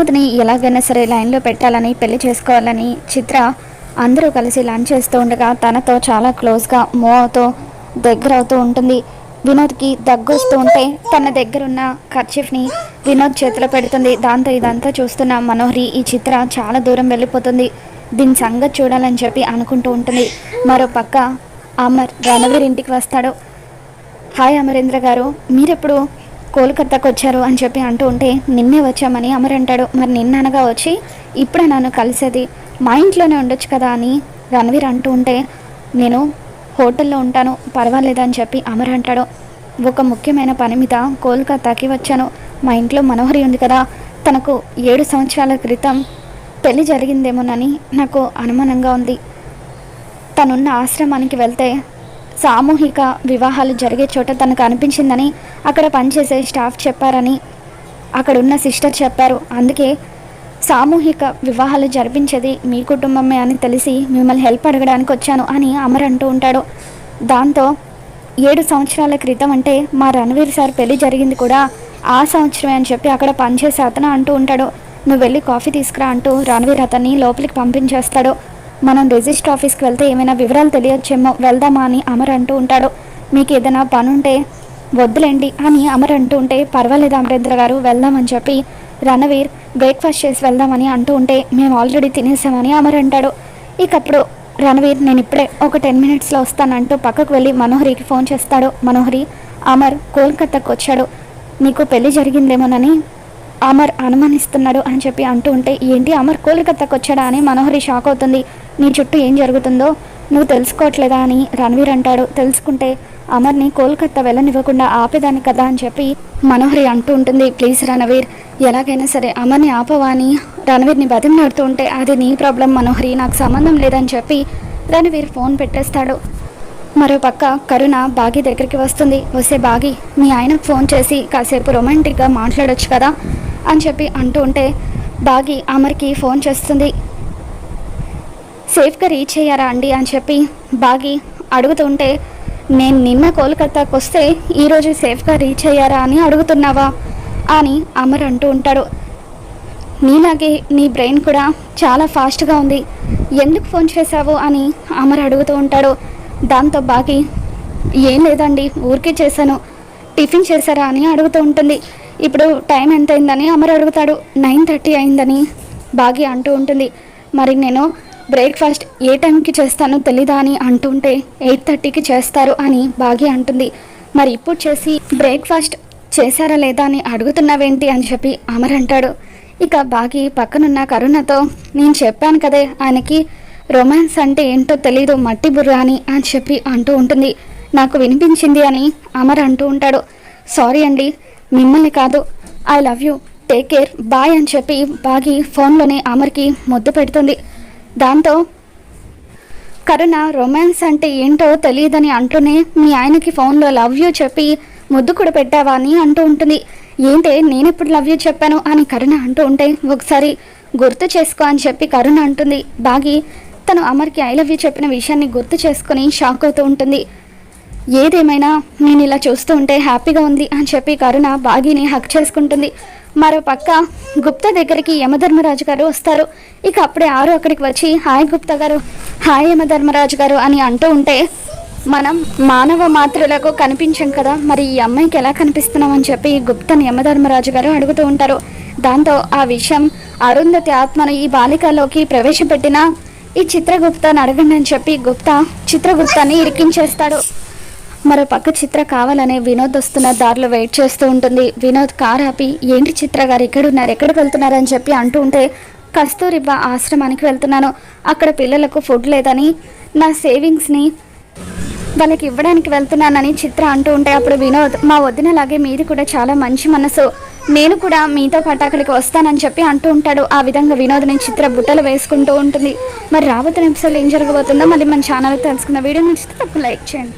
వినోద్ని ఎలాగైనా సరే లైన్లో పెట్టాలని పెళ్ళి చేసుకోవాలని చిత్ర అందరూ కలిసి లంచ్ చేస్తూ ఉండగా తనతో చాలా క్లోజ్గా మూవ్ అవుతూ దగ్గర అవుతూ ఉంటుంది. వినోద్కి దగ్గు వస్తూ ఉంటే తన దగ్గరున్న కర్చీఫ్ని వినోద్ చేతిలో పెడుతుంది. దాంతో ఇదంతా చూస్తున్న మనోహరి ఈ చిత్ర చాలా దూరం వెళ్ళిపోతుంది. దీని సంగతి చూడాలని చెప్పి అనుకుంటూ ఉంటుంది. మరో పక్క అమర్ రణవీర్ ఇంటికి వస్తాడు. హాయ్ అమరేంద్ర గారు మీరెప్పుడు కోల్కతాకు వచ్చారు అని చెప్పి అంటూ ఉంటే నిన్నే వచ్చామని అమర్ అంటాడు. మరి నిన్న అనగా వచ్చి ఇప్పుడే నన్ను కలిసేది. మా ఇంట్లోనే ఉండొచ్చు కదా అని రణవీర్ అంటూ ఉంటే నేను హోటల్లో ఉంటాను పర్వాలేదని చెప్పి అమర్ అంటాడు. ఒక ముఖ్యమైన పని మీద కోల్కతాకి వచ్చాను. మా ఇంట్లో మనోహరి ఉంది కదా తనకు ఏడు సంవత్సరాల క్రితం పెళ్ళి జరిగిందేమోనని నాకు అనుమానంగా ఉంది. తనున్న ఆశ్రమానికి వెళ్తే సామూహిక వివాహాలు జరిగే చోట తనకు అనిపించిందని అక్కడ పనిచేసే స్టాఫ్ చెప్పారని అక్కడున్న సిస్టర్ చెప్పారు. అందుకే సామూహిక వివాహాలు జరిపించేది మీ కుటుంబమే అని తెలిసి మిమ్మల్ని హెల్ప్ అడగడానికి వచ్చాను అని అమర్ అంటూ ఉంటాడు. దాంతో ఏడు సంవత్సరాల క్రితం అంటే మా రణవీర్ సార్ పెళ్ళి జరిగింది కూడా ఆ సంవత్సరమే అని చెప్పి అక్కడ పనిచేసే అతను అంటూ ఉంటాడు. నువ్వు వెళ్ళి కాఫీ తీసుకురా అంటూ రణవీర్ అతన్ని లోపలికి పంపించేస్తాడు. మనం రిజిస్టర్ ఆఫీస్కి వెళ్తే ఏమైనా వివరాలు తెలియచ్చేమో వెళ్దామా అని అమర్ అంటూ ఉంటాడు. మీకు ఏదైనా పని ఉంటే వద్దులేండి అని అమర్ అంటూ ఉంటే పర్వాలేదు అమరేంద్ర గారు వెళ్దామని చెప్పి రణవీర్ బ్రేక్ఫాస్ట్ చేసి వెళ్దామని అంటూ ఉంటే మేము ఆల్రెడీ తినేసామని అమర్ అంటాడు. ఇక అప్పుడు రణవీర్ నేను ఇప్పుడే ఒక టెన్ మినిట్స్లో వస్తానంటూ పక్కకు వెళ్ళి మనోహరికి ఫోన్ చేస్తాడు. మనోహరి అమర్ కోల్కతాకు వచ్చాడు నీకు పెళ్ళి జరిగిందేమోనని అమర్ అనుమానిస్తున్నాడు అని చెప్పి అంటూ ఉంటే ఏంటి అమర్ కోల్కతాకు వచ్చాడా అని మనోహరి షాక్ అవుతుంది. నీ చుట్టూ ఏం జరుగుతుందో నువ్వు తెలుసుకోవట్లేదా? అని రణవీర్ అంటాడు. తెలుసుకుంటే అమర్ని కోల్కతా వెళ్ళనివ్వకుండా ఆపేదాన్ని కదా అని చెప్పి మనోహరి అంటూ ఉంటుంది. ప్లీజ్ రణవీర్ ఎలాగైనా సరే అమర్ని ఆపవా అని రణవీర్ని బతిమలాడుతూ ఉంటే అది నీ ప్రాబ్లం మనోహరి నాకు సంబంధం లేదని చెప్పి రణవీర్ ఫోన్ పెట్టేస్తాడు. మరో పక్క కరుణ బాగి దగ్గరికి వస్తుంది. వస్తే బాగి మీ ఆయనకు ఫోన్ చేసి కాసేపు రొమాంటిక్గా మాట్లాడొచ్చు కదా. అని చెప్పి అంటూ ఉంటే బాగి అమర్కి ఫోన్ చేస్తుంది. సేఫ్గా రీచ్ అయ్యారా అండి అని చెప్పి బాగి అడుగుతుంటే నేను నిన్న కోల్కతాకు వస్తే ఈరోజు సేఫ్గా రీచ్ అయ్యారా అని అడుగుతున్నావా? అని అమర్ అంటూ ఉంటాడు. నీలాగే నీ బ్రెయిన్ కూడా చాలా ఫాస్ట్గా ఉంది. ఎందుకు ఫోన్ చేశావు? అని అమర్ అడుగుతూ ఉంటాడు. దాంతో బాగి ఏం లేదండి ఊరికే చేశాను. టిఫిన్ చేశారా? అని అడుగుతూ ఉంటుంది. ఇప్పుడు టైం ఎంత అయిందని అమర్ అడుగుతాడు. నైన్ థర్టీ అయిందని బాగి అంటూ ఉంటుంది. మరి నేను బ్రేక్ఫాస్ట్ ఏ టైంకి చేస్తానో తెలీదా అని అంటుంటే ఎయిట్ థర్టీకి చేస్తారు అని బాగి అంటుంది. మరి ఇప్పుడు చేసి బ్రేక్ఫాస్ట్ చేశారా లేదా అని అడుగుతున్నావేంటి అని చెప్పి అమర్ అంటాడు. ఇక బాగి పక్కనున్న కరుణతో నేను చెప్పాను కదే ఆయనకి రొమాన్స్ అంటే ఏంటో తెలీదు మట్టి బుర్ర అని అని చెప్పి అంటూ ఉంటుంది. నాకు వినిపించింది అని అమర్ అంటూ ఉంటాడు. సారీ అండి మిమ్మల్ని కాదు. I love you. Take care. Bye అని చెప్పి బాగి ఫోన్లోనే అమర్కి ముద్దు పెడుతుంది. దాంతో కరుణ రొమాన్స్ అంటే ఏంటో తెలియదని అంటూనే మీ ఆయనకి ఫోన్లో లవ్ యూ చెప్పి ముద్దు కూడా పెట్టావా అని అంటూ ఉంటుంది. ఏంటే నేనెప్పుడు లవ్ యూ చెప్పాను అని కరుణ అంటూ ఉంటే ఒకసారి గుర్తు చేసుకో అని చెప్పి కరుణ అంటుంది. బాగి తను అమర్కి ఐ లవ్ యూ చెప్పిన విషయాన్ని గుర్తు చేసుకుని షాక్ అవుతూ ఉంటుంది. ఏదేమైనా నేను ఇలా చూస్తూ ఉంటే హ్యాపీగా ఉంది అని చెప్పి కరుణ బాగిని హక్ చేసుకుంటుంది. మరో పక్క గుప్తా దగ్గరికి యమధర్మరాజు గారు వస్తారు. ఇక అప్పుడే ఆరు అక్కడికి వచ్చి హాయ్ గుప్తా గారు హాయ్ యమధర్మరాజు గారు అని అంటూ ఉంటే మనం మానవ మాతృలకు కనిపించం కదా మరి ఈ అమ్మాయికి ఎలా కనిపిస్తున్నామని చెప్పి గుప్తని యమధర్మరాజు గారు అడుగుతూ ఉంటారు. దాంతో ఆ విషయం అరుంధతి ఆత్మను ఈ బాలికలోకి ప్రవేశపెట్టిన ఈ చిత్రగుప్తను అడగండి అని చెప్పి గుప్తా చిత్రగుప్తాన్ని ఇరికించేస్తాడు. మరో పక్క చిత్ర కావాలనే వినోద్ వస్తున్న దారిలో వెయిట్ చేస్తూ ఉంటుంది. వినోద్ కార్ ఆపి ఏంటి చిత్ర గారు ఎక్కడున్నారు ఎక్కడికి వెళ్తున్నారు అని చెప్పి అంటూ ఉంటే కస్తూరిబా ఆశ్రమానికి వెళ్తున్నాను. అక్కడ పిల్లలకు ఫుడ్ లేదని నా సేవింగ్స్ని వాళ్ళకి ఇవ్వడానికి వెళ్తున్నానని చిత్ర అంటూ ఉంటే అప్పుడు వినోద్ మా వదినలాగే మీది కూడా చాలా మంచి మనసు. నేను కూడా మీతో పాటు అక్కడికి వస్తానని చెప్పి అంటూ ఉంటాడు. ఆ విధంగా వినోద్ని చిత్ర బుట్టలు వేసుకుంటూ ఉంటుంది. మరి రాబోతున్న ఎపిసోడ్ ఏం జరగబోతుందో మళ్ళీ మన ఛానల్ తెలుసుకున్న వీడియో నచ్చితే తప్ప లైక్ చేయండి.